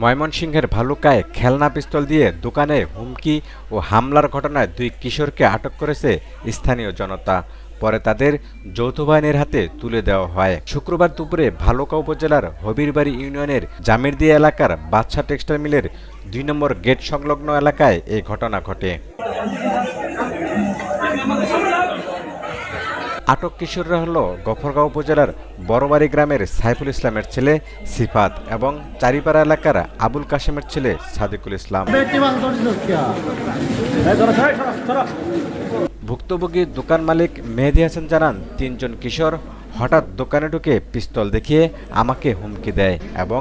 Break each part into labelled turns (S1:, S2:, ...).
S1: ময়মনসিংহের ভালুকায় খেলনা পিস্তল দিয়ে দোকানে হুমকি ও হামলার ঘটনায় দুই কিশোরকে আটক করেছে স্থানীয় জনতা। পরে তাদের যৌথ বাহিনীর হাতে তুলে দেওয়া হয়। শুক্রবার দুপুরে ভালুকা উপজেলার হবিরবাড়ি ইউনিয়নের জামিরদিয়া এলাকার বাদশা টেক্সটাইল মিলের দুই নম্বর গেট সংলগ্ন এলাকায় এই ঘটনা ঘটে। আটক কিশোররা হল গফরগাঁও উপজেলার বড়বাড়ি গ্রামের সাইফুল ইসলামের ছেলে সিফাত এবং চারিপাড়া এলাকার আবুল কাশেমের ছেলে সাদিকুল ইসলাম। ভুক্তভোগী দোকান মালিক মেহেদি হাসান জানান, তিনজন কিশোর হঠাৎ দোকানে ঢুকে পিস্তল দেখিয়ে আমাকে হুমকি দেয় এবং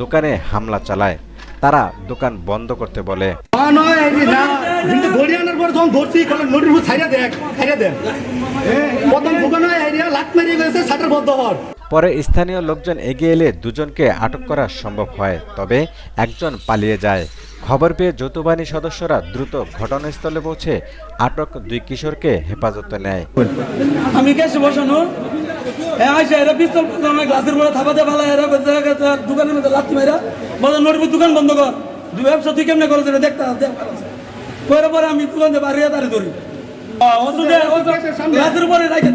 S1: দোকানে হামলা চালায়। তারা দোকান বন্ধ করতে বলে।
S2: না নয় এই যে না কিন্তু ধরে আনার পর যখন ধরছি কলেন নোটিশ ছাইরা দেখ ছাইরা দেন প্রথম দোকানে এরিয়া লাট মারিয়ে গেছে শাটার বন্ধ হওয়ার।
S1: পরে স্থানীয় লোকজন এগিয়ে এলে দুজনকে আটক করা সম্ভব হয় তবে একজন পালিয়ে যায়। খবর পেয়ে যৌথবাহিনী সদস্যরা দ্রুত ঘটনাস্থলে পৌঁছে আটক দুই কিশোরকে হেফাজতে নেয়।
S3: আমি এ আইসা এরা পিস্তল গ্লাসের পরে থাপাতে ভালো এরা দোকানের মধ্যে লাত্তি মাইরা বলে নোটবুক দোকান বন্ধ কর। দুই ব্যবসা তুই কেমনে করছ এটা দেখতে দেখ পরে পরে আমি দোকান দিয়ে বাড়িয়ে তারে ধরি। গ্লাসের উপরে রাখে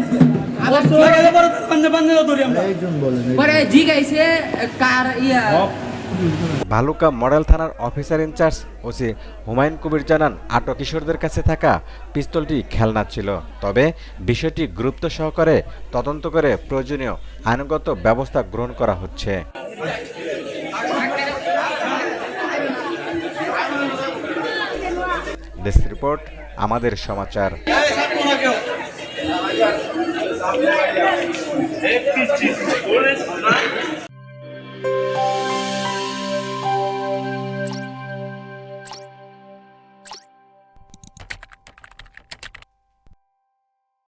S3: আমরা।
S4: পরে জিগাইছে কার ইয়া
S1: ভালুকা মডেল থানার officer in charge OC Humayun Kabir জানান, আটক কিশোরদের কাছে থাকা পিস্তলটি খেলনা ছিল। তবে বিষয়টি গুরুত্ব সহকারে তদন্ত করে প্রয়োজনীয় আইনগত ব্যবস্থা গ্রহণ করা হচ্ছে। দেশ রিপোর্ট, আমাদের সমাচার।